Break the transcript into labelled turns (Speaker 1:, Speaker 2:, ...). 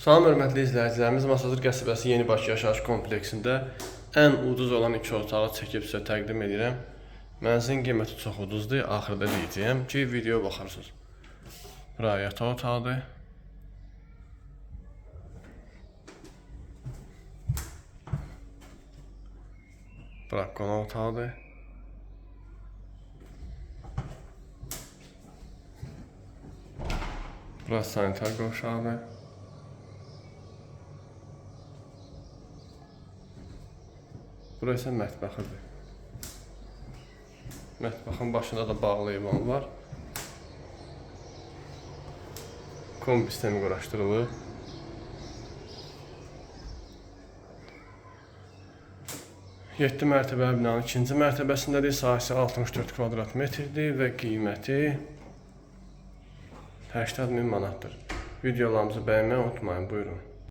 Speaker 1: Salam hörmətli izləyicilərimiz, Masazır qəsəbəsi Yeni Bakı yaşayış kompleksində ən ucuz olan iki otağı çəkib sizə təqdim edirəm. Mənzilin qiyməti çox ucuzdur, axırda deyəcəyəm ki, videoya baxarsınız. Bura yataq otağıdır. Bura qonaq otağıdır. Bura sanitar qovşağıdır. Bura isə mətbəxidir. Mətbəxin başında da bağlı eyvan var. Kombi sistemi quraşdırılıb. Yeddi mərtəbəli binanın ikinci mərtəbəsindədir. Sahəsi 64 kvadrat metrdir və qiyməti 80 min manatdır. Videolarımızı bəyənməyi unutmayın. Buyurun.